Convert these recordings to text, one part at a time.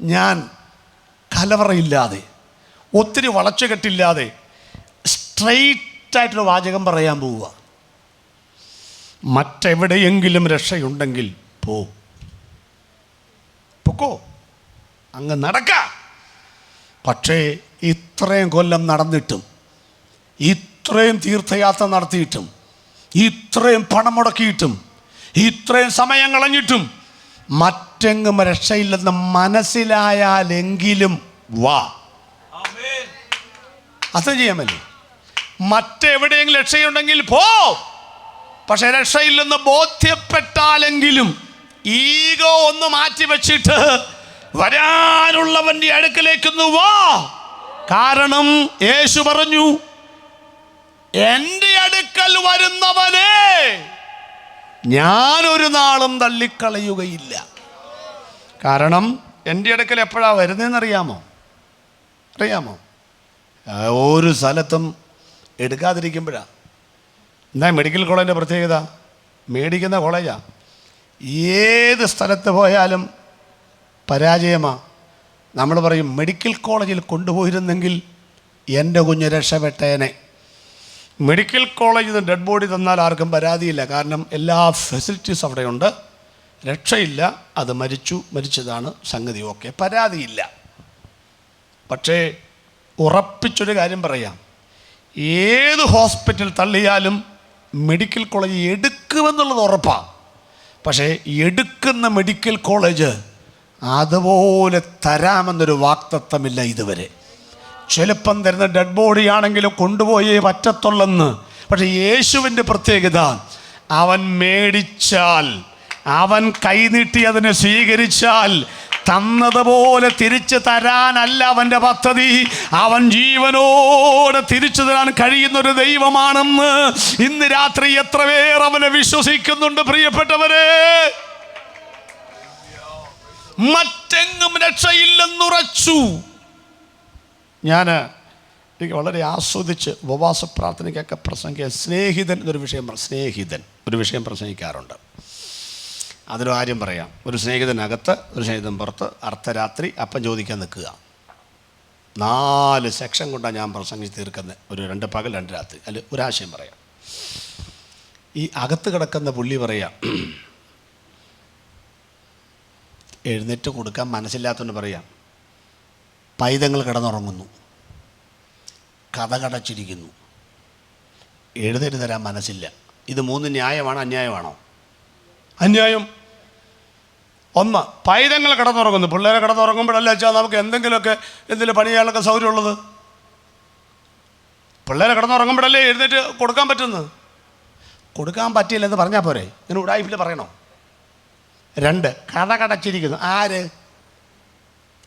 ഞാൻ കലവറയില്ലാതെ ഒത്തിരി വളച്ചുകെട്ടില്ലാതെ സ്ട്രെയിറ്റായിട്ടൊരു വാചകം പറയാൻ പോവുക. മറ്റെവിടെയെങ്കിലും രക്ഷയുണ്ടെങ്കിൽ പോ. പൊക്കോ? അങ്ങ് നടക്ക. പക്ഷേ ഇത്രയും കൊല്ലം നടന്നിട്ടും ഇത്രയും തീർത്ഥയാത്ര നടത്തിയിട്ടും ഇത്രയും പണം മുടക്കിയിട്ടും ഇത്രയും സമയം കളഞ്ഞിട്ടും മറ്റെങ്ങും രക്ഷയില്ലെന്ന് മനസ്സിലായാലെങ്കിലും വാ. അത് ചെയ്യാമല്ലേ? മറ്റെവിടെയെങ്കിലും രക്ഷയുണ്ടെങ്കിൽ പോ. പക്ഷെ രക്ഷയില്ലെന്ന് ബോധ്യപ്പെട്ടാലെങ്കിലും ഈഗോ ഒന്ന് മാറ്റി വെച്ചിട്ട് വരാനുള്ളവന്റെ അടുക്കലേക്കൊന്ന് വാ. കാരണം യേശു പറഞ്ഞു എന്റെ അടുക്കൽ വരുന്നവനെ ഞാനൊരു നാളും തള്ളിക്കളയുകയില്ല. കാരണം എന്റെ അടുക്കൽ എപ്പോഴാണ് വരുന്നതെന്ന് അറിയാമോ? അറിയാമോ ഒരു സ്ഥലത്തും എടുക്കാതിരിക്കുമ്പോഴാണ് എന്നാൽ മെഡിക്കൽ കോളേജിന്റെ പ്രത്യേകത? മേടിക്കുന്ന കോളേജാ. ഏത് സ്ഥലത്ത് പോയാലും പരാജയമാണ് നമ്മൾ പറയും മെഡിക്കൽ കോളേജിൽ കൊണ്ടുപോയിരുന്നെങ്കിൽ എന്റെ കുഞ്ഞ് രക്ഷപ്പെട്ടേനെ. മെഡിക്കൽ കോളേജിൽ നിന്ന് ഡെഡ് ബോഡി തന്നാൽ ആർക്കും പരാതിയില്ല. കാരണം എല്ലാ ഫെസിലിറ്റീസ് അവിടെയുണ്ട്. രക്ഷയില്ല. അത് മരിച്ചു. മരിച്ചതാണ് സംഗതി. ഓക്കെ. പരാതിയില്ല. പക്ഷേ ഉറപ്പിച്ചൊരു കാര്യം പറയാം. ഏത് ഹോസ്പിറ്റൽ തള്ളിയാലും മെഡിക്കൽ കോളേജ് എടുക്കുമെന്നുള്ളത് ഉറപ്പാണ് പക്ഷേ എടുക്കുന്ന മെഡിക്കൽ കോളേജ് അതുപോലെ തരാമെന്നൊരു വാക്തത്വമില്ല ഇതുവരെ. ചിലപ്പം തരുന്ന ഡെഡ് ബോഡി ആണെങ്കിലും കൊണ്ടുപോയേ പറ്റത്തുള്ളെന്ന്. പക്ഷേ യേശുവിന്റെ പ്രത്യേകത അവൻ മേടിച്ചാൽ അവൻ കൈനീട്ടി അതിനെ സ്വീകരിച്ചാൽ തന്നതുപോലെ തിരിച്ചു തരാനല്ല അവന്റെ പദ്ധതി. അവൻ ജീവനോടെ തിരിച്ചു തരാൻ കഴിയുന്നൊരു ദൈവമാണെന്ന് ഇന്ന് രാത്രി എത്ര പേർ അവനെ വിശ്വസിക്കുന്നുണ്ട് പ്രിയപ്പെട്ടവരെ? മറ്റെങ്ങും രക്ഷയില്ലെന്നുറച്ചു. ഞാൻ എനിക്ക് വളരെ ആസ്വദിച്ച് ഉപവാസ പ്രാർത്ഥനയ്ക്കൊക്കെ പ്രസംഗിക്കുക. സ്നേഹിതൻ എന്നൊരു വിഷയം സ്നേഹിതൻ ഒരു വിഷയം പ്രസംഗിക്കാറുണ്ട്. അതിലൊരു കാര്യം പറയാം. ഒരു സ്നേഹിതനകത്ത് ഒരു സ്നേഹിതൻ പുറത്ത് അർദ്ധരാത്രി അപ്പം ചോദിക്കാൻ നിൽക്കുക. നാല് സെക്ഷൻ കൊണ്ടാണ് ഞാൻ പ്രസംഗിച്ച് തീർക്കുന്നത് ഒരു രണ്ട് പകൽ രണ്ട് രാത്രി. അല്ല ഒരാശയം പറയാം. ഈ അകത്ത് കിടക്കുന്ന പുള്ളി പറയാം എഴുന്നേറ്റ് കൊടുക്കാൻ മനസ്സില്ലാത്തതുകൊണ്ട് പറയാം. പൈതങ്ങൾ കിടന്നുറങ്ങുന്നു. കഥ കടച്ചിരിക്കുന്നു. എഴുന്നേറ്റ് തരാൻ മനസ്സില്ല. ഇത് മൂന്ന് ന്യായമാണോ അന്യായമാണോ? അന്യായം. ഒന്ന് പൈതങ്ങൾ കിടന്നുറങ്ങുന്നു. പിള്ളേരെ കിടന്നുറങ്ങുമ്പോഴല്ല വെച്ചാൽ നമുക്ക് എന്തെങ്കിലുമൊക്കെ എന്തെങ്കിലും പണി ചെയ്യാനൊക്കെ സൗകര്യമുള്ളത്? പിള്ളേരെ കിടന്നുറങ്ങുമ്പോഴല്ലേ എഴുന്നേറ്റ് കൊടുക്കാൻ പറ്റുന്നത്? കൊടുക്കാൻ പറ്റിയില്ലെന്ന് പറഞ്ഞാൽ പോരെ? ഇങ്ങനെ ഉടായ്പിൽ പറയണോ? രണ്ട് കഥ കടച്ചിരിക്കുന്നു. ആര്?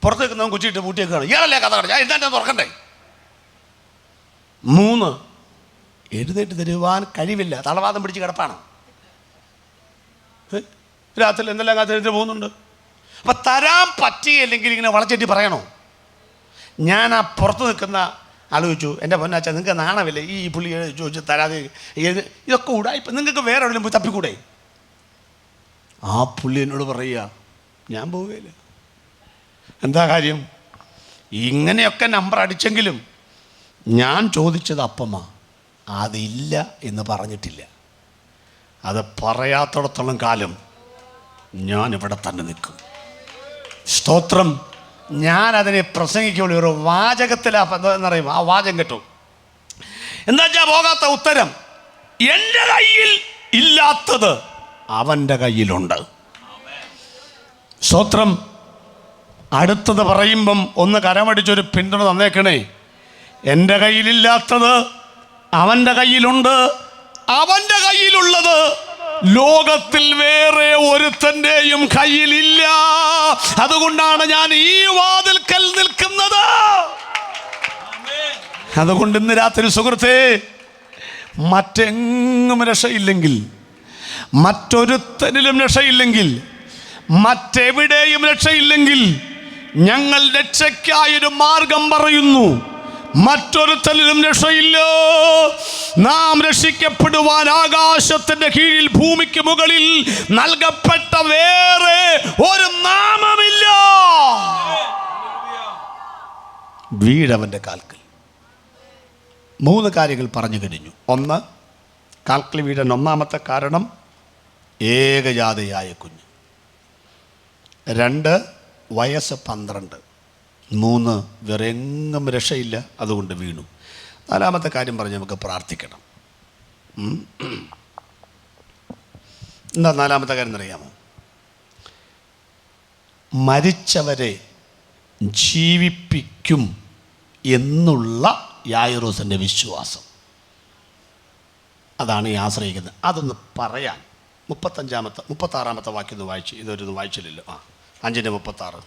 പുറത്ത് നിൽക്കുന്നവൻ കുച്ചിട്ട് പൂട്ടിയേക്കാണ് ഇയാളല്ലേ കഥ കടച്ച എഴുന്നേറ്റ് തുറക്കണ്ടേ മൂന്ന് എഴുന്നേറ്റ് തരുവാൻ കഴിവില്ല. തളവാദം പിടിച്ച് കിടപ്പാണ്? രാത്രി എന്തെല്ലാം കാത്തിരുന്ന് പോകുന്നുണ്ട്? അപ്പം തരാൻ പറ്റിയില്ലെങ്കിൽ ഇങ്ങനെ വളച്ചെട്ടി പറയണോ? ഞാൻ ആ പുറത്ത് നിൽക്കുന്ന ആലോചിച്ചു. എന്റെ പൊന്നാച്ച നിങ്ങൾക്ക് നാണമില്ലേ? ഈ പുള്ളി ചോദിച്ച് തരാതെ ഇത് ഇതൊക്കെ ഉടായിപ്പം നിങ്ങൾക്ക് വേറെ എവിടെയും പോയി തപ്പിക്കൂടെ? ആ പുള്ളി എന്നോട് പറയുക ഞാൻ പോവുകയില്ല എന്താ കാര്യം? ഇങ്ങനെയൊക്കെ നമ്പർ അടിച്ചെങ്കിലും ഞാൻ ചോദിച്ചത് അപ്പമ്മ അതില്ല എന്ന് പറഞ്ഞിട്ടില്ല. അത് പറയാത്തിടത്തോളം കാലം ഞാൻ ഇവിടെ തന്നെ നിൽക്കും. സ്തോത്രം. ഞാൻ അതിനെ പ്രസംഗിക്കുള്ള ഒരു വാചകത്തിലാ എന്നറിയും ആ വാചകം കേട്ടു. എന്താ വെച്ചാൽ പോകാത്ത ഉത്തരം? എന്റെ കയ്യിൽ ഇല്ലാത്തത് അവന്റെ കയ്യിലുണ്ട്. സ്തോത്രം. അടുത്തത് പറയുമ്പം ഒന്ന് കരമടിച്ചൊരു പിന്തുണ തന്നേക്കണേ. എന്റെ കയ്യിലില്ലാത്തത് അവന്റെ കയ്യിലുണ്ട്. അവന്റെ കയ്യിലുള്ളത് ലോകത്തിൽ വേറെ ഒരുത്തന്റെയും കയ്യിലില്ല. അതുകൊണ്ടാണ് ഞാൻ ഈ വാതിൽക്കൽ നിൽക്കുന്നത്. അതുകൊണ്ട് ഇന്ന് രാത്രി സുഹൃത്തെ മറ്റെങ്ങും രക്ഷയില്ലെങ്കിൽ മറ്റൊരുത്തനിലും രക്ഷയില്ലെങ്കിൽ മറ്റെവിടെയും രക്ഷയില്ലെങ്കിൽ ഞങ്ങൾ രക്ഷയ്ക്കായൊരു മാർഗം പറയുന്നു. മറ്റൊരുത്തലിലും രക്ഷയില്ല. നാം രക്ഷിക്കപ്പെടുവാൻ ആകാശത്തിന്റെ കീഴിൽ ഭൂമിക്ക് മുകളിൽ നൽകപ്പെട്ട വേറെ ഒരു നാമമില്ല. വീടവന്റെ കാൽക്കൽ. മൂന്ന് കാര്യങ്ങൾ പറഞ്ഞു കഴിഞ്ഞു. ഒന്ന് കാൽക്കൽ വീടൻ ഒന്നാമത്തെ കാരണം ഏകജാതയായ കുഞ്ഞ്. രണ്ട് വയസ്സ് പന്ത്രണ്ട്. മൂന്ന് വേറെ എങ്ങും രക്ഷയില്ല അതുകൊണ്ട് വീണു. നാലാമത്തെ കാര്യം പറഞ്ഞ് നമുക്ക് പ്രാർത്ഥിക്കണം. എന്താ നാലാമത്തെ കാര്യം എന്നറിയാമോ? മരിച്ചവരെ ജീവിപ്പിക്കും എന്നുള്ള യായുറോസിന്റെ വിശ്വാസം. അതാണ് ഈ ആശ്രയിക്കുന്നത്. അതൊന്ന് പറയാൻ. മുപ്പത്തഞ്ചാമത്തെ മുപ്പത്താറാമത്തെ വാക്യം ഒന്ന് വായിച്ചു ഇതൊരു വായിച്ചില്ലല്ലോ. ആ. അഞ്ചിന്റെ മുപ്പത്താറ്.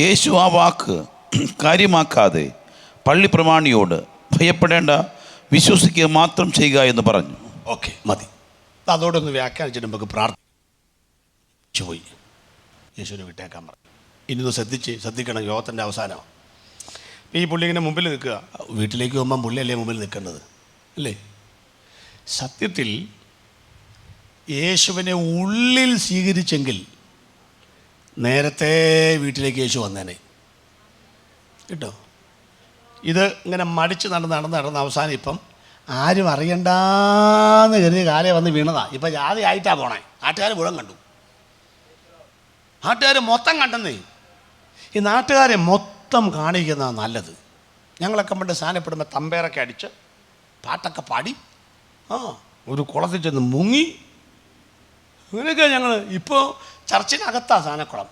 യേശു ആ വാക്ക് കാര്യമാക്കാതെ പള്ളി പ്രമാണിയോട് ഭയപ്പെടേണ്ട വിശ്വസിക്കുക മാത്രം ചെയ്യുക എന്ന് പറഞ്ഞു. ഓക്കെ മതി. അതോടൊന്ന് വ്യാഖ്യാനിച്ചിട്ട് നമുക്ക് പ്രാർത്ഥിച്ചു പോയി യേശുവിനെ വിട്ടേക്കാൻ പറഞ്ഞു ഇനി ഒന്ന് ശ്രദ്ധിച്ച് ശ്രദ്ധിക്കണം യോഗത്തിന്റെ അവസാനം. ഈ പുള്ളി ഇങ്ങനെ മുമ്പിൽ നിൽക്കുക. വീട്ടിലേക്ക് പോകുമ്പം പുള്ളിയല്ലേ മുമ്പിൽ നിൽക്കേണ്ടത് അല്ലേ? സത്യത്തിൽ യേശുവിനെ ഉള്ളിൽ സ്വീകരിച്ചെങ്കിൽ നേരത്തെ വീട്ടിലേക്ക് യേശു വന്നേനെ. കേട്ടോ? ഇത് ഇങ്ങനെ മടിച്ച് നടന്ന് നടന്ന് നടന്ന് അവസാനം ഇപ്പം ആരും അറിയണ്ടെന്ന് കരുതി കാലേ വന്ന് വീണതാ. ഇപ്പം ജാതി ആയിട്ടാ പോണേ. നാട്ടുകാർ മുഴുവൻ കണ്ടു. നാട്ടുകാർ മൊത്തം കണ്ടെന്നേ. ഈ നാട്ടുകാരെ മൊത്തം കാണിക്കുന്ന നല്ലത്. ഞങ്ങളൊക്കെ പണ്ട് സാധനപ്പെടുമ്പോൾ തമ്പേറൊക്കെ അടിച്ച് പാട്ടൊക്കെ പാടി ആ ഒരു കുളത്തിൽ ചെന്ന് മുങ്ങി. അങ്ങനെയൊക്കെ ഞങ്ങൾ ഇപ്പോൾ ചർച്ചിനകത്താ സാധനക്കുളം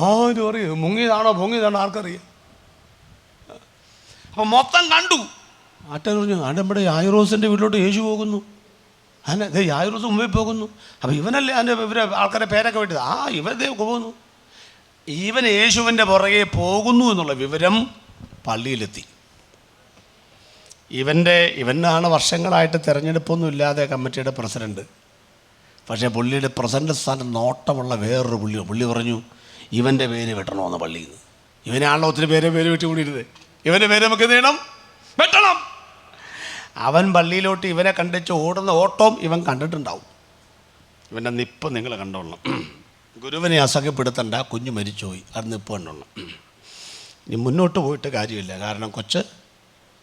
ആരും അറിയോ മുങ്ങിയതാണോ? പൊങ്ങിയതാണോ? ആർക്കറിയാം. അപ്പം മൊത്തം കണ്ടു. ആട്ടൻ പറഞ്ഞു ആണ്ട് നമ്മുടെ യായിറോസിന്റെ വീട്ടിലോട്ട് യേശു പോകുന്നു. അതെ ദേ യായിറോസ് മുമ്പിൽ പോകുന്നു. അപ്പം ഇവനല്ലേ അതിന്റെ ഇവരെ ആൾക്കാരെ പേരൊക്കെ വിട്ടത്. ആ ഇവൻ ദേ പോകുന്നു. ഇവൻ യേശുവിന്റെ പുറകെ പോകുന്നു എന്നുള്ള വിവരം പള്ളിയിലെത്തി. ഇവന്റെ ഇവനാണ് വർഷങ്ങളായിട്ട് തിരഞ്ഞെടുപ്പൊന്നും ഇല്ലാതെ കമ്മിറ്റിയുടെ പ്രസിഡന്റ് പക്ഷേ പുള്ളിയുടെ പ്രസിഡന്റ് സ്ഥാനം നോട്ടമുള്ള വേറൊരു പുള്ളി പുള്ളി പറഞ്ഞു ഇവന്റെ പേര് വെട്ടണമെന്ന് പള്ളിയിൽ നിന്ന് ഇവനാണല്ലോ ഒത്തിരി പേരെ പേര് വെട്ടി കൂടിയിരുന്നത് ഇവന്റെ പേര് നമുക്ക് നീണം വെട്ടണം. അവൻ പള്ളിയിലോട്ട് ഇവനെ കണ്ടിച്ച് ഓടുന്ന ഓട്ടവും ഇവൻ കണ്ടിട്ടുണ്ടാവും. ഇവന്റെ നിപ്പ് നിങ്ങൾ കണ്ടോളണം. ഗുരുവിനെ അസഹ്യപ്പെടുത്തണ്ട കുഞ്ഞ് മരിച്ചുപോയി. അത് നിപ്പ് കണ്ടോളണം. ഇനി മുന്നോട്ട് പോയിട്ട് കാര്യമില്ല. കാരണം കൊച്ച്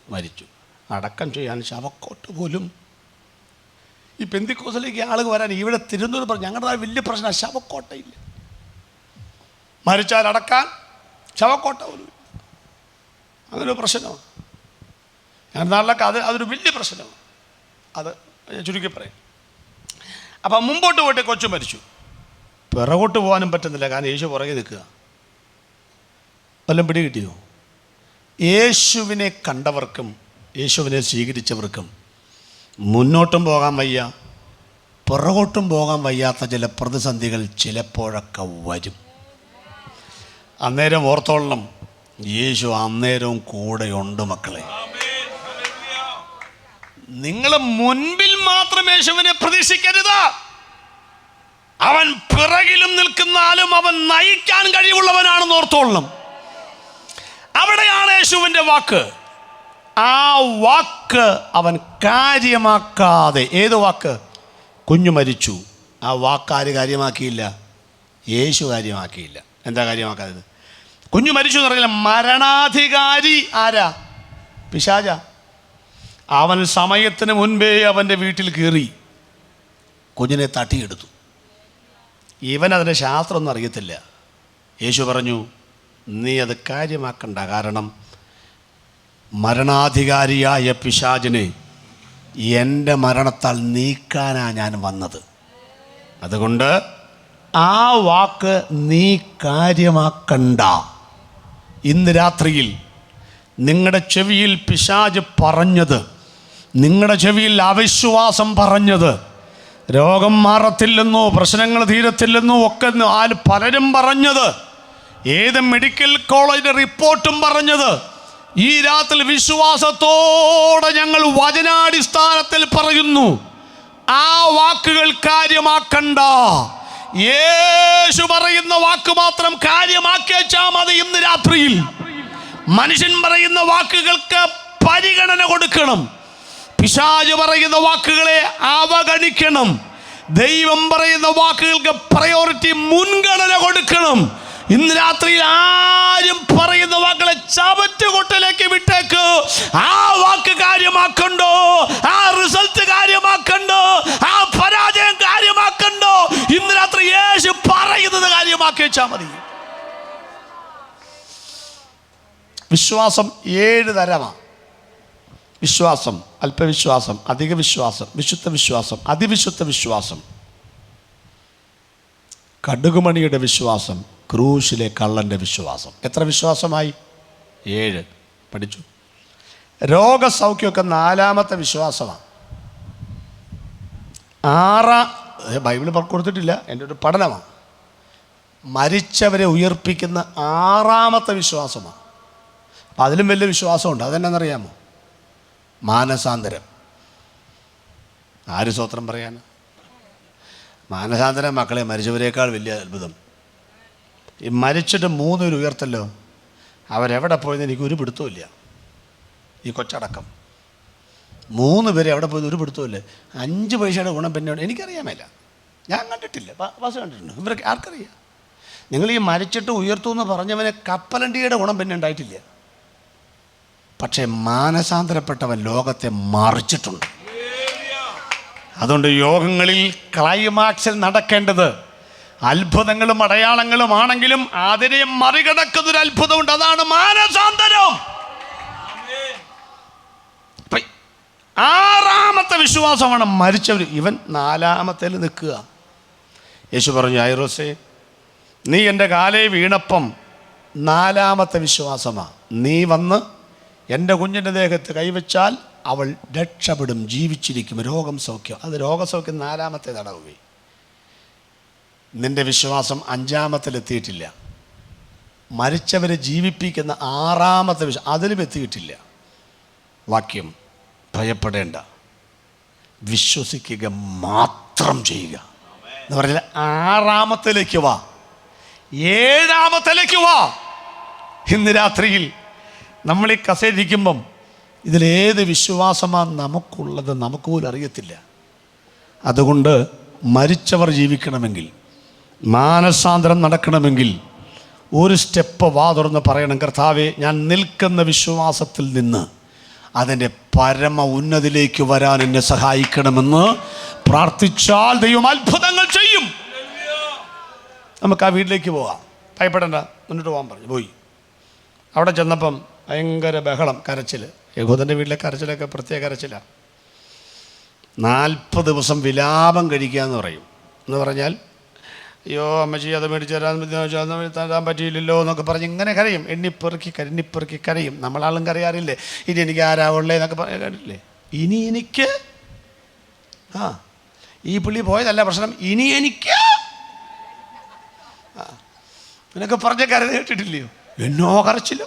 മരിച്ചു. അടക്കം ചെയ്യാൻ ശവക്കോട്ട് പോലും ഈ പെന്തിക്കോസിലേക്ക് ആളുകൾ വരാൻ ഇവിടെ തിരുവനന്തപുരം പറഞ്ഞു. ഞങ്ങളുടെ വലിയ പ്രശ്നം ശവക്കോട്ടയില്ല. മരിച്ചാൽ അടക്കാൻ ശവക്കോട്ട പോലും പ്രശ്നമാണ്. ഞങ്ങളുടെ നാട്ടിലൊക്കെ അത് അതൊരു വലിയ പ്രശ്നമാണ്. അത് ഞാൻ ചുരുക്കി പറയാം. അപ്പം മുമ്പോട്ട് പോയിട്ട് കൊച്ചു മരിച്ചു. പിറകോട്ട് പോകാനും പറ്റുന്നില്ല. കാരണം യേശു പുറകെ നിൽക്കുക. വല്ലതും പിടി കിട്ടിയോ യേശുവിനെ കണ്ടവർക്കും യേശുവിനെ സ്വീകരിച്ചവർക്കും മുന്നോട്ടും പോകാൻ വയ്യ പുറകോട്ടും പോകാൻ വയ്യാത്ത ചില പ്രതിസന്ധികൾ ചിലപ്പോഴൊക്കെ വരും. അന്നേരം ഓർത്തോളണം യേശു അന്നേരവും കൂടെയുണ്ട് മക്കളെ. നിങ്ങൾ മുൻപിൽ മാത്രം യേശുവിനെ പ്രതീക്ഷിക്കരുത്. അവൻ പിറകിലും നിൽക്കുന്നാലും അവൻ നയിക്കാൻ കഴിവുള്ളവനാണെന്ന് ഓർത്തോളണം. അവിടെയാണ് യേശുവിന്റെ വാക്ക്. ആ വാക്ക് അവൻ കാര്യമാക്കാതെ ഏത് വാക്ക്? കുഞ്ഞു മരിച്ചു. ആ വാക്കാര് കാര്യമാക്കിയില്ല? യേശു കാര്യമാക്കിയില്ല. എന്താ കാര്യമാക്കാത്തത്? കുഞ്ഞു മരിച്ചു എന്ന് പറഞ്ഞാൽ മരണാധികാരി ആരാ? പിശാജ അവൻ സമയത്തിന് മുൻപേ അവന്റെ വീട്ടിൽ കയറി കുഞ്ഞിനെ തട്ടിയെടുത്തു. ഇവൻ അതിന്റെ ശാസ്ത്രമൊന്നും അറിയത്തില്ല. യേശു പറഞ്ഞു നീ അത് കാര്യമാക്കണ്ട. കാരണം മരണാധികാരിയായ പിശാചിനെ എന്റെ മരണത്താൽ നീക്കാനാണ് ഞാൻ വന്നത്. അതുകൊണ്ട് ആ വാക്ക് നീ കാര്യമാക്കണ്ട. ഇന്ന് രാത്രിയിൽ നിങ്ങളുടെ ചെവിയിൽ പിശാജ് പറഞ്ഞത് നിങ്ങളുടെ ചെവിയിൽ അവിശ്വാസം പറഞ്ഞത് രോഗം മാറത്തില്ലെന്നോ പ്രശ്നങ്ങൾ തീരത്തില്ലെന്നോ ഒക്കെ ആര് പലരും പറഞ്ഞത് ഏത് മെഡിക്കൽ കോളേജിന്റെ റിപ്പോർട്ടും പറഞ്ഞത് ഈ രാത്രി വിശ്വാസത്തോടെ ഞങ്ങൾ വചനാടിസ്ഥാനത്തിൽ പറയുന്നു ആ വാക്കുകൾ കാര്യമാക്കണ്ട. യേശു പറയുന്ന വാക്ക് മാത്രം കാര്യമാക്കിയാൽ മതി ഇന്ന് രാത്രിയിൽ. മനുഷ്യൻ പറയുന്ന വാക്കുകൾക്ക് പരിഗണന കൊടുക്കണം. പിശാജ് പറയുന്ന വാക്കുകളെ അവഗണിക്കണം. ദൈവം പറയുന്ന വാക്കുകൾക്ക് പ്രയോറിറ്റി മുൻഗണന കൊടുക്കണം. ഇന്ന് രാത്രിയിൽ ആരും പറയുന്ന വാക്കുകളെ ചവറ്റുകൊട്ടിലേക്ക് വിട്ടേക്ക്. ആ വാക്ക് കാര്യമാക്കണ്ടോ? ആ റിസൾട്ട് കാര്യമാക്കണ്ടോ? ആ പരാജയം കാര്യമാക്കണ്ടോ? ഇന്ന് രാത്രി യേശു പറയുന്നത് കാര്യമാക്കി വെച്ചാൽ മതി. വിശ്വാസം ഏഴ് തരമാണ് വിശ്വാസം അല്പവിശ്വാസം അധിക വിശ്വാസം വിശുദ്ധ വിശ്വാസം അതിവിശുദ്ധ വിശ്വാസം. കടുകുമണിയുടെ വിശ്വാസം ക്രൂശിലെ കള്ളന്റെ വിശ്വാസം. എത്ര വിശ്വാസമായി? ഏഴ്. പഠിച്ചു. രോഗസൗഖ്യമൊക്കെ നാലാമത്തെ വിശ്വാസമാണ്. ആറ ബൈബിൾ കൊടുത്തിട്ടില്ല. എന്റെ ഒരു പഠനമാണ്. മരിച്ചവരെ ഉയർപ്പിക്കുന്ന ആറാമത്തെ വിശ്വാസമാണ്. അപ്പം അതിലും വലിയ വിശ്വാസമുണ്ട്. അതെന്നാണെന്നറിയാമോ മാനസാന്തരം. ആര് സ്വത്രം പറയാൻ മാനസാന്തരം മക്കളെ മരിച്ചവരേക്കാൾ വലിയ അത്ഭുതം. ഈ മരിച്ചിട്ട് മൂന്ന് പേര് ഉയർത്തല്ലോ. അവരെവിടെ പോയെന്ന് എനിക്ക് ഒരു പിടുത്തമില്ല ഈ കൊച്ചടക്കം. മൂന്ന് പേര് എവിടെ പോയത് ഒരു പിടുത്തമില്ല അഞ്ച് പൈസയുടെ ഗുണം പിന്നെ എനിക്കറിയാമല്ല ഞാൻ കണ്ടിട്ടില്ല. ബസ് കണ്ടിട്ടുണ്ട്. ഇവരൊക്കെ ആർക്കറിയാം? നിങ്ങൾ ഈ മരിച്ചിട്ട് ഉയർത്തു എന്ന് പറഞ്ഞവനെ കപ്പലണ്ടിയുടെ ഗുണം പിന്നെ ഉണ്ടായിട്ടില്ല. പക്ഷേ മാനസാന്തരപ്പെട്ടവൻ ലോകത്തെ മറിച്ചിട്ടുണ്ട്. അതുകൊണ്ട് യോഗങ്ങളിൽ ക്ലൈമാക്സിൽ നടക്കേണ്ടത് അത്ഭുതങ്ങളും അടയാളങ്ങളും ആണെങ്കിലും അതിനെ മറികടക്കുന്ന ഒരു അത്ഭുതമുണ്ട്. അതാണ് മാനസാന്തരം. ആറാമത്തെ വിശ്വാസമാണ് മരിച്ചവർ ഇവൻ നാലാമത്തേൽ നിൽക്കുക. യേശു പറഞ്ഞു ഐറോസേ നീ എന്റെ കാലേ വീണപ്പം നാലാമത്തെ വിശ്വാസമാണ് നീ വന്ന് എന്റെ കുഞ്ഞിന്റെ ദേഹത്ത് കൈവച്ചാൽ അവൾ രക്ഷപ്പെടും ജീവിച്ചിരിക്കും. രോഗം സൗഖ്യം. അത് രോഗസൗഖ്യം നാലാമത്തെ തടവുകയെ നിന്റെ വിശ്വാസം അഞ്ചാമത്തിലെത്തിയിട്ടില്ല. മരിച്ചവരെ ജീവിപ്പിക്കുന്ന ആറാമത്തെ വിശ്വ അതിലും എത്തിയിട്ടില്ല. വാക്യം ഭയപ്പെടേണ്ട. വിശ്വസിക്കുക മാത്രം ചെയ്യുക. എന്ന് പറഞ്ഞാൽ ആറാമത്തിലേക്ക് വാ. ഏഴാമത്തിലേക്ക് വാ. ഇന്ന് രാത്രിയിൽ നമ്മൾ ഈ കസേരിക്കുമ്പം ഇതിലേത് വിശ്വാസമാണ് നമുക്കുള്ളത് നമുക്ക് പോലും അറിയത്തില്ല. അതുകൊണ്ട് മരിച്ചവർ ജീവിക്കണമെങ്കിൽ മാനസാന്തരം നടക്കണമെങ്കിൽ ഒരു സ്റ്റെപ്പ് വാ തുറന്ന് പറയണം കർത്താവെ ഞാൻ നിൽക്കുന്ന വിശ്വാസത്തിൽ നിന്ന് അതിന്റെ പരമ ഉന്നതിലേക്ക് വരാൻ എന്നെ സഹായിക്കണമെന്ന് പ്രാർത്ഥിച്ചാൽ ദൈവം അത്ഭുതങ്ങൾ ചെയ്യും. നമുക്ക് ആ വീട്ടിലേക്ക് പോവാം. ഭയപ്പെടേണ്ട മുന്നോട്ട് പോകാൻ പറഞ്ഞു. പോയി. അവിടെ ചെന്നപ്പം ഭയങ്കര ബഹളം കരച്ചിൽ യഹൂദന്റെ വീട്ടിലെ കരച്ചിലൊക്കെ പ്രത്യേക കരച്ചിലാണ് നാൽപ്പത് ദിവസം വിലാപം കഴിക്കുക എന്ന് പറയും. എന്ന് പറഞ്ഞാൽ അയ്യോ അമ്മച്ചി അത് മേടിച്ച് തരാൻ തരാൻ പറ്റിയില്ലല്ലോ എന്നൊക്കെ പറഞ്ഞ് ഇങ്ങനെ കരയും. എണ്ണിപ്പെറുക്കി കരണ്ണിപ്പെറുക്കി കരയും. നമ്മളാളും കരയാറില്ലേ? ഇനി എനിക്ക് ആരാവുള്ളേ എന്നൊക്കെ പറഞ്ഞില്ലേ ഇനി എനിക്ക്? ആ. ഈ പുള്ളി പോയതല്ല പ്രശ്നം. ഇനി എനിക്ക്? എന്നൊക്കെ നിനക്ക് പറഞ്ഞ കരത് കേട്ടിട്ടില്ലയോ? എന്നോ കരച്ചില്ലോ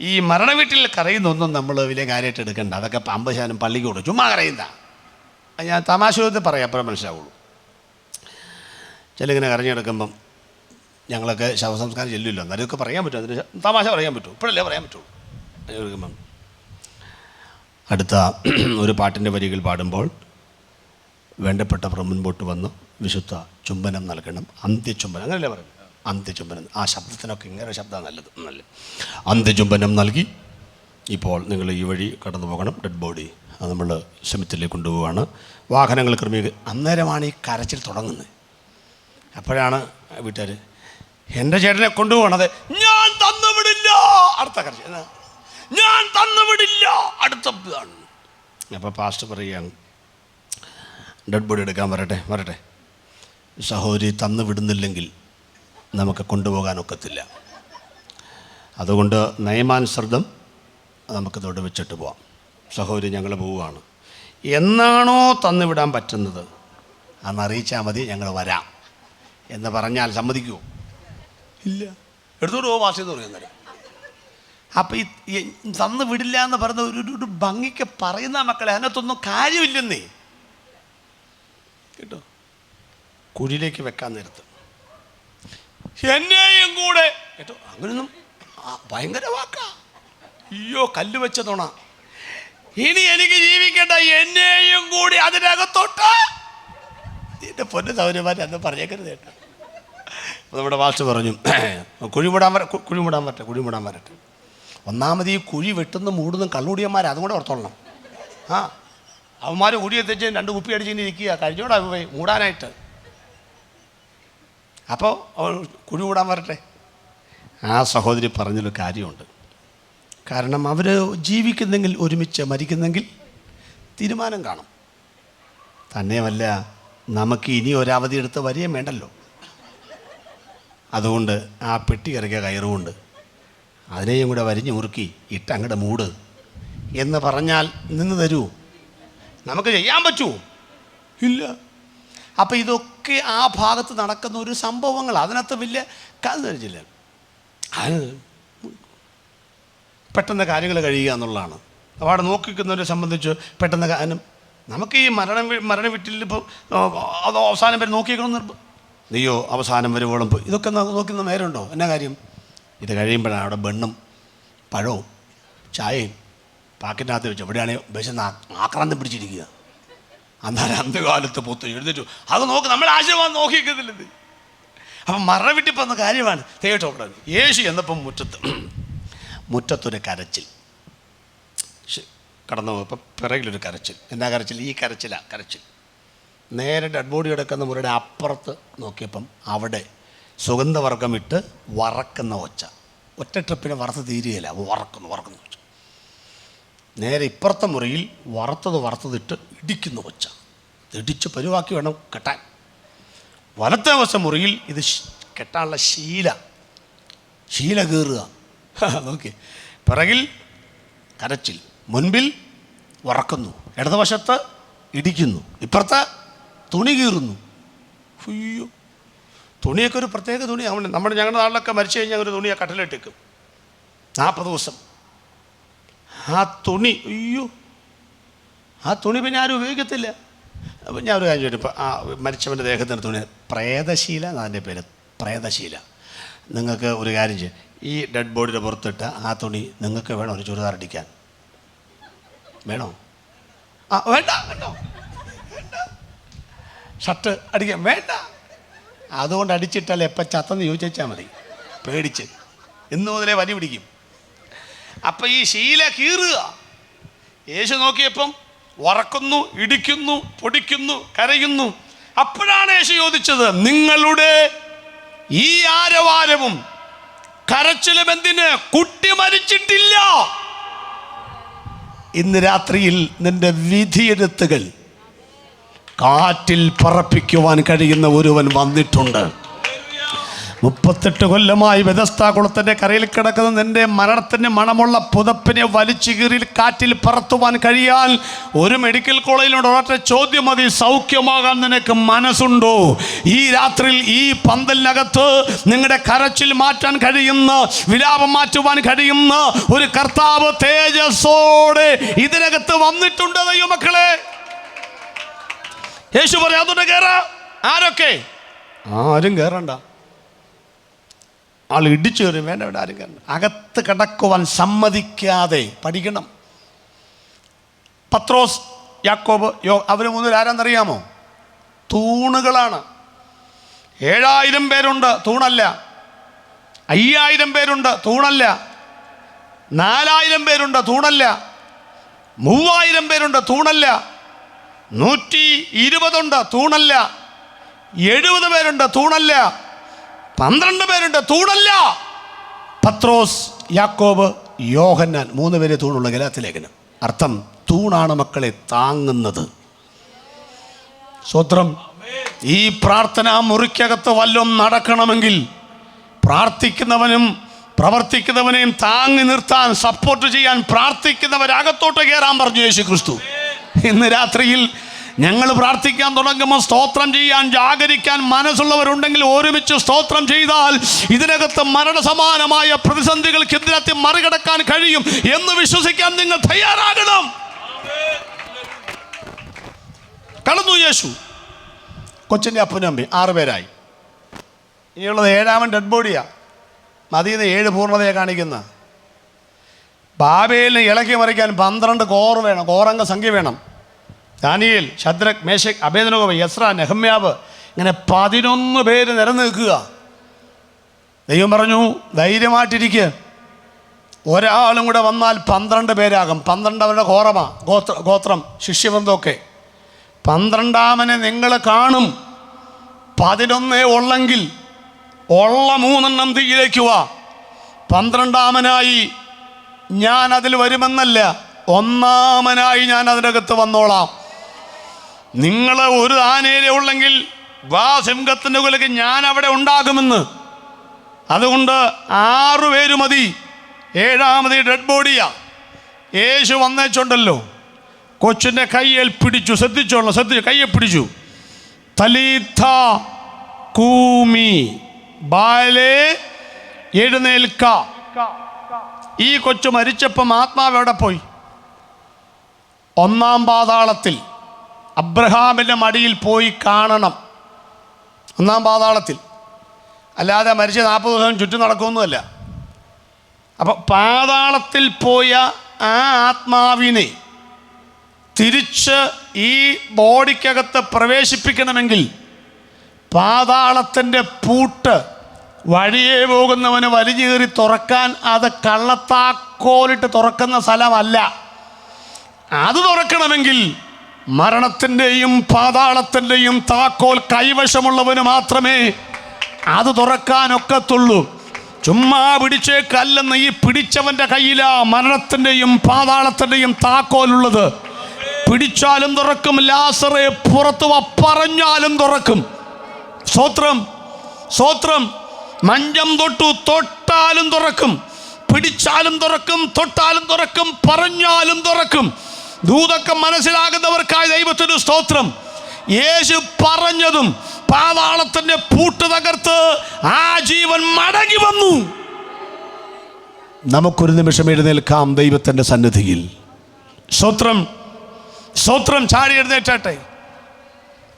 ഈ മരണ വീട്ടിൽ കരയുന്നൊന്നും നമ്മൾ വലിയ കാര്യമായിട്ട് എടുക്കണ്ട. അതൊക്കെ അമ്പത് ശതമാനം പള്ളിക്ക് കൊടുക്കും. ചുമ്മാ കരയുന്ന ഞാൻ തമാശ പറയാം അപ്പോഴേ മനസ്സിലാവുള്ളൂ. ചിലങ്ങനെ കരഞ്ഞെടുക്കുമ്പം ഞങ്ങളൊക്കെ ശവസംസ്കാരം ചെല്ലില്ല അന്നേരമൊക്കെ പറയാൻ പറ്റും. അതിന് തമാശ പറയാൻ പറ്റും. ഇപ്പോഴല്ലേ പറയാൻ പറ്റുള്ളൂ എടുക്കുമ്പം. അടുത്ത ഒരു പാട്ടിന്റെ വരികൾ പാടുമ്പോൾ വേണ്ടപ്പെട്ടവർ മുൻപോട്ട് വന്ന് വിശുദ്ധ ചുംബനം നൽകണം. അന്ത്യചുംബനം. അങ്ങനെയല്ലേ പറയുന്നത്? അന്ത്യചുംബനം. ആ ശബ്ദത്തിനൊക്കെ ഇങ്ങനെ ശബ്ദമാണ് നല്ലത്. നല്ല അന്ത്യചുംബനം നൽകി ഇപ്പോൾ നിങ്ങൾ ഈ വഴി കടന്നു പോകണം. ഡെഡ് ബോഡി അത് നമ്മൾ ശമിത്തിലേക്ക് കൊണ്ടുപോവുകയാണ് വാഹനങ്ങൾ ക്രമീക അന്നേരമാണ് ഈ കരച്ചിൽ തുടങ്ങുന്നത്. അപ്പോഴാണ് വീട്ടുകാർ എന്റെ ചേട്ടനെ കൊണ്ടുപോകണത് ഞാൻ തന്നുവിടില്ല. അടുത്ത കർച്ച ഞാൻ തന്നുവിടില്ല. അടുത്ത ഇതാണ് അപ്പോൾ പാസ്റ്റ് പറയുകയാണ് ഡെഡ് ബോഡി എടുക്കാൻ വരട്ടെ വരട്ടെ. സഹോദരി തന്നു വിടുന്നില്ലെങ്കിൽ നമുക്ക് കൊണ്ടുപോകാനൊക്കത്തില്ല. അതുകൊണ്ട് നയമാനുസൃതം നമുക്ക് തൊട്ട് വെച്ചിട്ട് പോവാം. സഹോദരി ഞങ്ങൾ പോവുകയാണ്. എന്നാണോ തന്നു വിടാൻ പറ്റുന്നത്? അന്ന് അറിയിച്ചാൽ മതി ഞങ്ങൾ വരാം. എന്ന് പറഞ്ഞാൽ സമ്മതിക്കുമോ ഇല്ല. എടുത്തോട്ട് വാശി എന്ന് പറയുന്നത് അപ്പം ഈ തന്നു വിടില്ല എന്ന് പറയുന്ന ഒരു ഒരു- ഭംഗിക്ക് പറയുന്ന മക്കളെ അതിനകത്തൊന്നും കാര്യമില്ലെന്നേ. കേട്ടോ? കുഴിയിലേക്ക് വെക്കാൻ നേരത്ത്. എന്നെയും കൂടെ. കേട്ടോ? അങ്ങനൊന്നും ഭയങ്കര വാക്ക. അയ്യോ കല്ല് വെച്ച തുണ ഇനി എനിക്ക് ജീവിക്കേണ്ട എന്നെയും കൂടി അതിനകത്തോട്ട്. എന്റെ പൊന്ന സൗരന്മാരെ അന്ന് പറഞ്ഞേക്കരുത് കേട്ടോ. നമ്മുടെ വാസ്റ്റ് പറഞ്ഞു കുഴിമൂടാൻ വര കുഴിമൂടാൻ വരട്ടെ കുഴിമൂടാൻ വരട്ടെ. ഒന്നാമത് ഈ കുഴി വെട്ടുന്ന മൂടുന്ന കള്ളുടിയന്മാർ അതും കൂടെ ഓർത്തോളണം. ആ അവന്മാർ കുഴി എത്തിച്ച് രണ്ട് കുപ്പി അടിച്ചിങ്ങനെ ഇരിക്കുക. കഴിഞ്ഞോടാ മൂടാനായിട്ട്. അപ്പോൾ അവൾ കുഴി കൂടാൻ വരട്ടെ. ആ സഹോദരി പറഞ്ഞൊരു കാര്യമുണ്ട്. കാരണം അവർ ജീവിക്കുന്നെങ്കിൽ ഒരുമിച്ച് മരിക്കുന്നെങ്കിൽ തീരുമാനം കാണും. തന്നെയുമല്ല നമുക്ക് ഇനി ഒരവധി എടുത്ത് വരികയും വേണ്ടല്ലോ. അതുകൊണ്ട് ആ പെട്ടി ഇറങ്ങിയ കയറുകൊണ്ട് അതിനെയും കൂടെ വരിഞ്ഞു മുറുക്കി ഇട്ട് അങ്ങടെ മൂട്. എന്ന് പറഞ്ഞാൽ നിന്ന് തരൂ. നമുക്ക് ചെയ്യാൻ പറ്റുമോ ഇല്ല. അപ്പം ഇതൊക്കെ ആ ഭാഗത്ത് നടക്കുന്ന ഒരു സംഭവങ്ങൾ. അതിനകത്ത് വലിയ അത് പെട്ടെന്ന് കാര്യങ്ങൾ കഴിയുക എന്നുള്ളതാണ്. അപ്പോൾ അവിടെ നോക്കിക്കുന്നവരെ സംബന്ധിച്ച് പെട്ടെന്ന് കാര്യം നമുക്ക് ഈ മരണം മരണ വീട്ടിൽ ഇപ്പോൾ അത് അവസാനം വരെ നോക്കിയേക്കണം നിർബന്ധം നീയോ അവസാനം വരുവോളം പോയി. ഇതൊക്കെ നോക്കുന്ന നേരമുണ്ടോ? എന്നാ കാര്യം? ഇത് കഴിയുമ്പോഴാണ് അവിടെ ബണ്ണും പഴവും ചായയും പാക്കറ്റിനകത്ത് വെച്ച് എവിടെയാണെങ്കിൽ വിശന്ന് ആക്രാന്തം പിടിച്ചിരിക്കുക. അന്നേരം അന്ത്യകാലത്ത് പൊത്ത് എഴുന്നേറ്റു. അത് നോക്ക് നമ്മൾ ആശീർവാദം നോക്കിയിരിക്കുന്നില്ലത് അപ്പം മറ വിട്ടിപ്പോൾ എന്ന കാര്യമാണ് തേട്ടോ അവിടെ യേശു എന്നപ്പം മുറ്റത്ത് മുറ്റത്തൊരു കരച്ചിൽ. കടന്നു പോയപ്പോൾ പിറകിലൊരു കരച്ചിൽ. എന്നാ കരച്ചിൽ? ഈ കരച്ചില കരച്ചിൽ. നേരെ ഡെഡ് ബോഡി കിടക്കുന്ന മുറിയുടെ അപ്പുറത്ത് നോക്കിയപ്പം അവിടെ സുഗന്ധവർഗം ഇട്ട് വറക്കുന്ന ഒച്ച. ഒറ്റ ട്രിപ്പിന് വറുത്ത് തീരുകയില്ല. വറക്കുന്നു വറക്കുന്നു ഒച്ച. നേരെ ഇപ്പുറത്തെ മുറിയിൽ വറുത്തത് വറുത്തതിട്ട് ഇടിക്കുന്ന ഒച്ച. ഇടിച്ച് പരുവാക്കി വേണം കെട്ടാൻ. വലത്തെ വശം മുറിയിൽ ഇത് കെട്ടാനുള്ള ശീല. ശീല കീറുക. നോക്കി പിറകിൽ കരച്ചിൽ. മുൻപിൽ വറക്കുന്നു. ഇടതുവശത്ത് ഇടിക്കുന്നു. ഇപ്പുറത്ത് തുണി കീറുന്നു. അയ്യോ. തുണിയൊക്കെ ഒരു പ്രത്യേക തുണി. നമ്മൾ ഞങ്ങളുടെ നാട്ടിലൊക്കെ മരിച്ചു കഴിഞ്ഞാൽ ഒരു തുണിയെ കട്ടിലിട്ടേക്കും. നാൽപ്പത് ദിവസം. ആ തുണി അയ്യോ. ആ തുണി പിന്നെ ആരും ഉപയോഗിക്കത്തില്ല. അപ്പം ഞാൻ ഒരു കാര്യം ചോദിച്ചു ആ മരിച്ചവന്റെ ദേഹത്തിന് തുണി. പ്രേതശീല എന്നതിന്റെ പേര്? പ്രേതശീല. നിങ്ങൾക്ക് ഒരു കാര്യം ചെയ്യും. ഈ ഡെഡ് ബോഡിയുടെ പുറത്തിട്ട് ആ തുണി നിങ്ങൾക്ക് വേണം ഒരു ചുരിദാർ അടിക്കാൻ വേണോ? ആ വേണ്ട വേണ്ട. ഷർട്ട് അടിക്കാൻ വേണ്ട. അതുകൊണ്ട് അടിച്ചിട്ടാൽ എപ്പോൾ ചത്തെന്ന് ചോദിച്ചാൽ മതി. പേടിച്ച്. ഇന്ന് മുതലേ വലി പിടിക്കും. അപ്പം ഈ ശീല കീറുക. യേശു നോക്കിയപ്പം ഉറക്കുന്നു ഇടിക്കുന്നു പൊടിക്കുന്നു കരയുന്നു. അപ്പോഴാണ് യേശു ചോദിച്ചത് നിങ്ങളുടെ ഈ ആരവാരവും കരച്ചിലും എന്തിന്? കുട്ടി മരിച്ചിട്ടില്ല. ഇന്ന് രാത്രിയിൽ നിന്റെ വിധിയെഴുത്തുകൾ കാറ്റിൽ പറപ്പിക്കുവാൻ കഴിയുന്ന ഒരുവൻ വന്നിട്ടുണ്ട്. മുപ്പത്തെട്ട് കൊല്ലമായി വ്യതസ്ഥാകുളത്തിന്റെ കരയിൽ കിടക്കുന്ന നിന്റെ മരണത്തിന് മണമുള്ള പുതപ്പിനെ വലിച്ചു കീറി കാറ്റിൽ പറത്തുവാൻ കഴിയാൻ ഒരു മെഡിക്കൽ കോളേജിലൂടെ ഒരൊറ്റ ചോദ്യം മതി. സൗഖ്യമാകാൻ നിനക്ക് മനസ്സുണ്ടോ? ഈ രാത്രിയിൽ ഈ പന്തലിനകത്ത് നിങ്ങളുടെ കരച്ചിൽ മാറ്റാൻ കഴിയുന്ന വിലാപം മാറ്റുവാൻ കഴിയുന്ന ഒരു കർത്താവ് തേജസ്സോടെ ഇതിനകത്ത് വന്നിട്ടുണ്ട് അയ്യോ മക്കളെ യേശു പറയാം അതുകൊണ്ട് ആരൊക്കെ? ആരും കയറണ്ട ആൾ ഇടിച്ചു കയറി വേണ്ട വേണ്ട ആരും കാരണം അകത്ത് കിടക്കുവാൻ സമ്മതിക്കാതെ പഠിക്കണം. പത്രോസ് യാക്കോബ് യോ അവർ മുന്നിൽ ആരാന്നറിയാമോ? തൂണുകളാണ്. ഏഴായിരം പേരുണ്ട് തൂണല്ല. അയ്യായിരം പേരുണ്ട് തൂണല്ല. നാലായിരം പേരുണ്ട് തൂണല്ല. മൂവായിരം പേരുണ്ട് തൂണല്ല. നൂറ്റി ഇരുപതുണ്ട് തൂണല്ല. എഴുപത് പേരുണ്ട് തൂണല്ല. പന്ത്രണ്ട് പേരുണ്ട് തൂണല്ല. പത്രോസ് യാക്കോബ് യോഹന്നാൻ മൂന്ന് പേരെ തൂണുള്ള ഗലാത്തിലേഖനം അർത്ഥം തൂണാണ് മക്കളെ താങ്ങുന്നത്. സ്വത്രം ഈ പ്രാർത്ഥന മുറിക്കകത്ത് വല്ലതും നടക്കണമെങ്കിൽ പ്രാർത്ഥിക്കുന്നവനും പ്രവർത്തിക്കുന്നവനെയും താങ്ങി നിർത്താൻ സപ്പോർട്ട് ചെയ്യാൻ പ്രാർത്ഥിക്കുന്നവരകത്തോട്ട് കയറാൻ പറഞ്ഞു യേശു ക്രിസ്തു ഇന്ന് രാത്രിയിൽ ഞങ്ങൾ പ്രാർത്ഥിക്കാൻ തുടങ്ങുമ്പോൾ സ്തോത്രം ചെയ്യാൻ ജാഗരിക്കാൻ മനസ്സുള്ളവരുണ്ടെങ്കിൽ ഒരുമിച്ച് സ്തോത്രം ചെയ്താൽ ഇതിനകത്ത് മരണസമാനമായ പ്രതിസന്ധികൾക്ക് ഇതിനകത്ത് മറികടക്കാൻ കഴിയും എന്ന് വിശ്വസിക്കാൻ നിങ്ങൾ തയ്യാറാകണം. കടന്നു യേശു. കൊച്ചിന്റെ അപ്പനും അമ്മയും ആറ് പേരായി. ഇനിയുള്ളത് ഏഴാമൻ ഡെഡ് ബോഡിയാ മതിയെന്ന് ഏഴ് പൂർണതയെ കാണിക്കുന്ന. ബാബേലിനെ ഇളക്കി മറിക്കാൻ പന്ത്രണ്ട് കോർ വേണം കോറംഗ സംഖ്യ വേണം. Daniel Shadrach Meshach Abednego Ezra Nehemiah ഇങ്ങനെ പതിനൊന്ന് പേര് നിരന്ന് നിൽക്കുക ദൈവം പറഞ്ഞു ധൈര്യമായിട്ടിരിക്കുക ഒരാളും കൂടെ വന്നാൽ പന്ത്രണ്ട് പേരാകും. പന്ത്രണ്ട് അവരുടെ ഘോറമാ ഗോത്ര ഗോത്രം ശിഷ്യബന്ധമൊക്കെ പന്ത്രണ്ടാമനെ നിങ്ങൾ കാണും. പതിനൊന്നേ ഉള്ളെങ്കിൽ ഉള്ള മൂന്നെണ്ണം തീയിലേക്കുക പന്ത്രണ്ടാമനായി ഞാൻ അതിൽ വരുമെന്നല്ല ഒന്നാമനായി ഞാൻ അതിനകത്ത് വന്നോളാം. നിങ്ങൾ ഒരു ആനേരെ ഉള്ളെങ്കിൽ വാ സിംഹത്തിന്റെ കുലക്ക് ഞാൻ അവിടെ ഉണ്ടാകുമെന്ന്. അതുകൊണ്ട് ആറു പേര് മതി. ഏഴാമത് ഡെഡ് ബോഡിയാ യേശു വന്നേച്ചുണ്ടല്ലോ. കൊച്ചിന്റെ കയ്യിൽ പിടിച്ചു. ശ്രദ്ധിച്ചോളൂ ശ്രദ്ധിച്ചു കയ്യെ പിടിച്ചു. തലീത്ത കൂമി. ബാലെ എഴുന്നേൽക്ക. ഈ കൊച്ചു മരിച്ചപ്പം ആത്മാവ് എവിടെ പോയി? ഒന്നാം പാതാളത്തിൽ. അബ്രഹാമിന്റെ മടിയിൽ പോയി കാണണം. ഒന്നാം പാതാളത്തിൽ. അല്ലാതെ മരിച്ച നാൽപ്പത് ദിവസം ചുറ്റും നടക്കുമൊന്നുമല്ല അപ്പോൾ പാതാളത്തിൽ പോയ ആ ആത്മാവിനെ തിരിച്ച് ഈ ബോഡിക്കകത്ത് പ്രവേശിപ്പിക്കണമെങ്കിൽ പാതാളത്തിന്റെ പൂട്ട് വഴിയെ പോകുന്നവന് വലിഞ്ഞേറി തുറക്കാൻ അത് കള്ളത്താക്കോലിട്ട് തുറക്കുന്ന സ്ഥലമല്ല. അത് തുറക്കണമെങ്കിൽ മരണത്തിന്റെയും പാതാളത്തിന്റെയും താക്കോൽ കൈവശമുള്ളവന് മാത്രമേ അത് തുറക്കാനൊക്കത്തുള്ളൂ. ചുമ്മാ പിടിച്ചേ കല്ലെന്ന് ഈ പിടിച്ചവന്റെ കയ്യിലാ മരണത്തിന്റെയും പാതാളത്തിന്റെയും താക്കോലുള്ളത്. പിടിച്ചാലും തുറക്കും ലാസറെ പുറത്തു പറഞ്ഞാലും തുറക്കും. സ്ത്രം സ്ത്രം മഞ്ചം തൊട്ടു തൊട്ടാലും തുറക്കും. പിടിച്ചാലും തുറക്കും തൊട്ടാലും തുറക്കും പറഞ്ഞാലും തുറക്കും. ദൂതൊക്കെ മനസ്സിലാകുന്നവർക്കായി ദൈവത്തിന്റെ സ്തോത്രം. യേശു പറഞ്ഞതും പാതാളത്തിന്റെ പൂട്ട് തകർത്ത് ആ ജീവൻ മടങ്ങി വന്നു. നമുക്കൊരു നിമിഷം എഴുന്നേൽക്കാം ദൈവത്തിന്റെ സന്നിധിയിൽ. സ്തോത്രം സ്തോത്രം ചാടി എഴുന്നേറ്റാട്ടെ.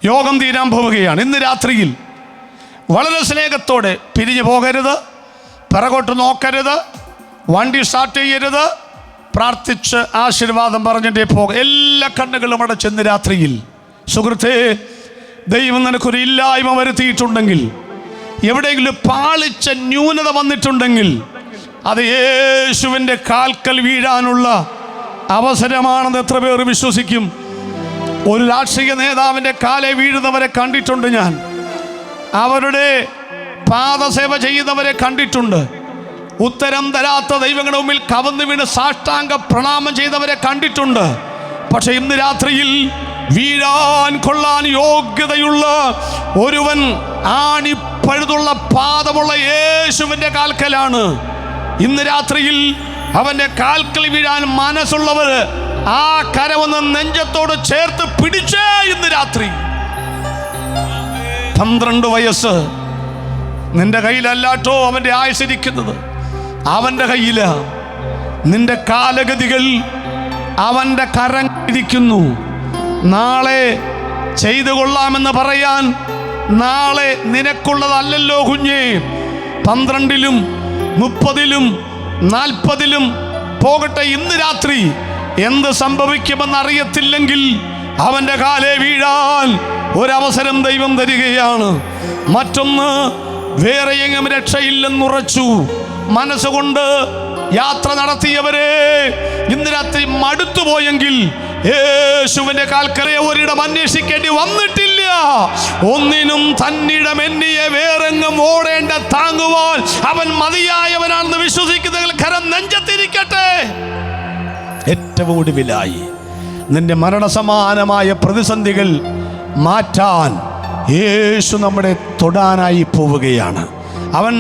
യോഗം തീരാൻ പോവുകയാണ്. ഇന്ന് രാത്രിയിൽ വളരെ സ്നേഹത്തോടെ പിരിഞ്ഞു പോകരുത് പിറകോട്ട് നോക്കരുത് വണ്ടി സ്റ്റാർട്ട് ചെയ്യരുത് പ്രാർത്ഥിച്ച് ആശീർവാദം പറഞ്ഞിട്ടേ പോക. എല്ലാ കണ്ണുകളും അടച്ചെന്ന് രാത്രിയിൽ. സുഹൃത്തേ ദൈവം നിനക്കൊരു ഇല്ലായ്മ വരുത്തിയിട്ടുണ്ടെങ്കിൽ എവിടെയെങ്കിലും പാളിച്ച ന്യൂനത വന്നിട്ടുണ്ടെങ്കിൽ അത് യേശുവിന്റെ കാൽക്കൽ വീഴാനുള്ള അവസരമാണെന്ന് എത്ര പേർ വിശ്വസിക്കും. ഒരു രാഷ്ട്രീയ നേതാവിന്റെ കാലെ വീഴുന്നവരെ കണ്ടിട്ടുണ്ട് ഞാൻ. അവരുടെ പാദസേവ ചെയ്യുന്നവരെ കണ്ടിട്ടുണ്ട്. ഉത്തരം തരാത്ത ദൈവങ്ങളുടെ മുമ്പിൽ കവന്നു വീണ് സാഷ്ടാംഗ പ്രണാമം ചെയ്തവരെ കണ്ടിട്ടുണ്ട്. പക്ഷെ ഇന്ന് രാത്രിയിൽ വീഴാൻ കൊള്ളാൻ യോഗ്യതയുള്ള ഒരുവൻ ആണിപ്പഴുതുള്ള പാദമുള്ള യേശുവിന്റെ കാൽക്കലാണ്. ഇന്ന് രാത്രിയിൽ അവന്റെ കാൽക്കൽ വീഴാൻ മനസ്സുള്ളവർ ആ കരവന്ന് നെഞ്ചത്തോട് ചേർത്ത് പിടിച്ചേ ഇന്ന് രാത്രി. പന്ത്രണ്ട് വയസ്സ്. നിന്റെ കയ്യിലല്ലാട്ടോ അവന്റെ ആയുസിരിക്കുന്നത് അവന്റെ കയ്യിൽ നിന്റെ കാലഗതികൾ അവന്റെ കരം ഇരിക്കുന്നു. നാളെ ചെയ്തു കൊള്ളാമെന്ന് പറയാൻ നാളെ നിനക്കുള്ളതല്ലല്ലോ കുഞ്ഞേ. പന്ത്രണ്ടിലും മുപ്പതിലും നാൽപ്പതിലും പോകട്ടെ ഇന്ന് രാത്രി. എന്ത് സംഭവിക്കുമെന്ന് അറിയത്തില്ലെങ്കിൽ അവന്റെ കാലെ വീഴാൻ ഒരവസരം ദൈവം തരികയാണ്. മറ്റൊന്ന് വേറെ എങ്ങും രക്ഷയില്ലെന്നുറച്ചു. മനസ്സുകൊണ്ട് യാത്ര നടത്തിയവരെ ഇന്ന് രാത്രി മടുത്തു പോയെങ്കിൽ യേശുവിന്റെ കാൽക്കരയെ ഒരിടം അന്വേഷിക്കേണ്ടി വന്നിട്ടില്ല. ഒന്നിനും തന്നിടം എന്നിയെ വേറെങ്ങും ഓടേണ്ട താങ്ങുവാൻ അവൻ മതിയായവനാണെന്ന് വിശ്വസിക്കുന്നതിൽ കരം നെഞ്ചത്തിരിക്കട്ടെ. ഏറ്റവും ഒടുവിലായി നിന്റെ മരണസമാനമായ പ്രതിസന്ധികൾ മാറ്റാൻ യേശു നമ്മുടെ തൊടാനായി പോവുകയാണ്. അവൻ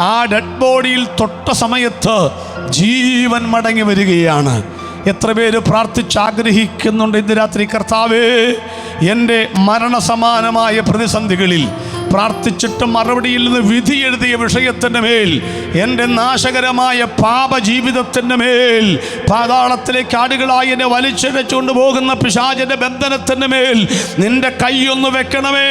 ആ ഡെഡ് ബോഡിയിൽ തൊട്ട സമയത്ത് ജീവൻ മടങ്ങി വരികയാണ്. എത്ര പേര് പ്രാർത്ഥിച്ചാഗ്രഹിക്കുന്നുണ്ട് ഇന്ന് രാത്രി കർത്താവേ? എന്റെ മരണസമാനമായ പ്രതിസന്ധികളിൽ പ്രാർത്ഥിച്ചിട്ട് മറുപടിയിൽ നിന്ന് വിധി എഴുതിയ വിഷയത്തിന്റെ മേൽ എന്റെ നാശകരമായ പാപ ജീവിതത്തിന്റെ മേൽ പാതാളത്തിലേക്ക് ആടുകളായി എന്നെ വലിച്ചിഴച്ചുകൊണ്ട് പോകുന്ന പിശാചിന്റെ ബന്ധനത്തിന്റെ മേൽ നിന്റെ കൈയൊന്ന് വെക്കണമേ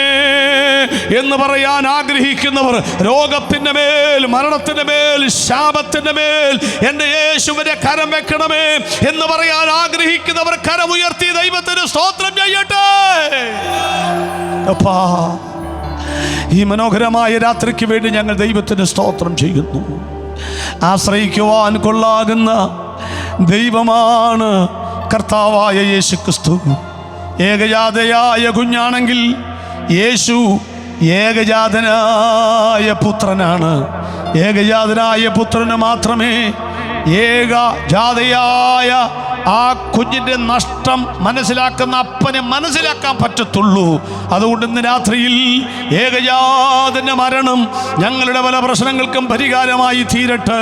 എന്ന് പറയാൻ ആഗ്രഹിക്കുന്നവർ രോഗത്തിന്റെ മേൽ മരണത്തിന്റെ മേൽ ശാപത്തിന്റെ മേൽ എന്റെ യേശുവിനെ കരം വെക്കണമേ എന്ന് പറയാൻ ആഗ്രഹിക്കുന്നവർ കരമുയർത്തി ദൈവത്തിന് സ്തോത്രം ചെയ്യട്ടെ. അപ്പാ. ഈ മനോഹരമായ രാത്രിക്ക് വേണ്ടി ഞങ്ങൾ ദൈവത്തിന് സ്തോത്രം ചെയ്യുന്നു. ആശ്രയിക്കുവാൻ കൊള്ളാകുന്ന ദൈവമാണ് കർത്താവായ യേശു ക്രിസ്തു ഏകജാതയായ കുഞ്ഞാണെങ്കിൽ യേശു ഏകജാതനായ പുത്രനാണ്. ഏകജാതനായ പുത്രന് മാത്രമേ ഏകജാതയായ ആ കുഞ്ഞിന്റെ നഷ്ടം മനസ്സിലാക്കുന്ന അപ്പനെ മനസ്സിലാക്കാൻ പറ്റത്തുള്ളൂ. അതുകൊണ്ട് ഇന്ന് രാത്രിയിൽ ഏകജാതന്റെ മരണം ഞങ്ങളുടെ പല പ്രശ്നങ്ങൾക്കും പരിഹാരമായി തീരട്ടെ.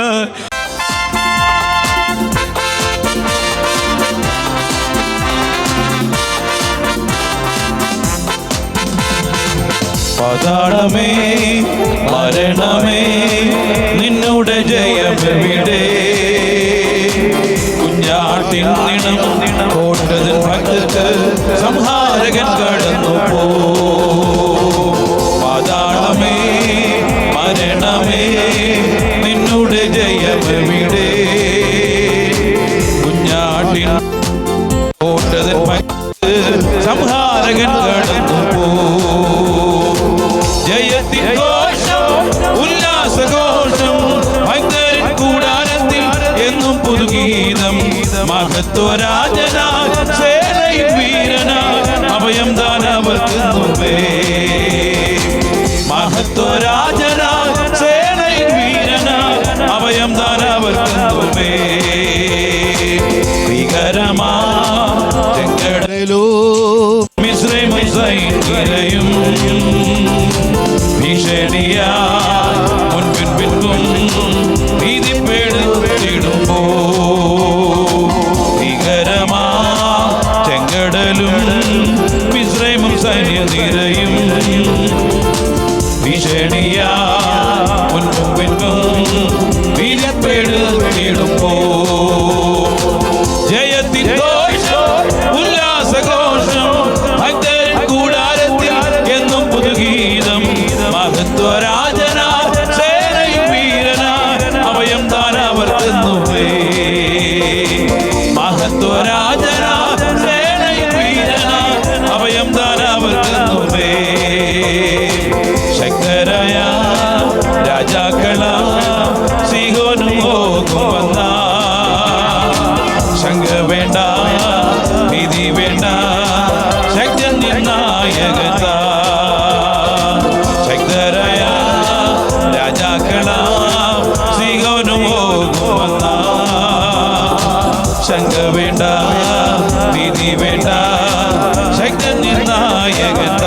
പാതാളമേ മരണമേ നിന്നുടെ ജയമെവിടെ കുഞ്ഞാട്ടിൻ നിണം കോട്ടതിൻ ഭക്തർക്ക് സംഹാരകൻ കടന്നു പാതാളമേ മരണമേ നിന്നുടെ ജയമെവിടെ കുഞ്ഞാട്ടിൻ സൈന്യനിരയും ഭീഷണിയാ മുൻപും പിൻപും சங்க வேண்டாம் நிதி வேண்டாம் சங்கன் நாயகன்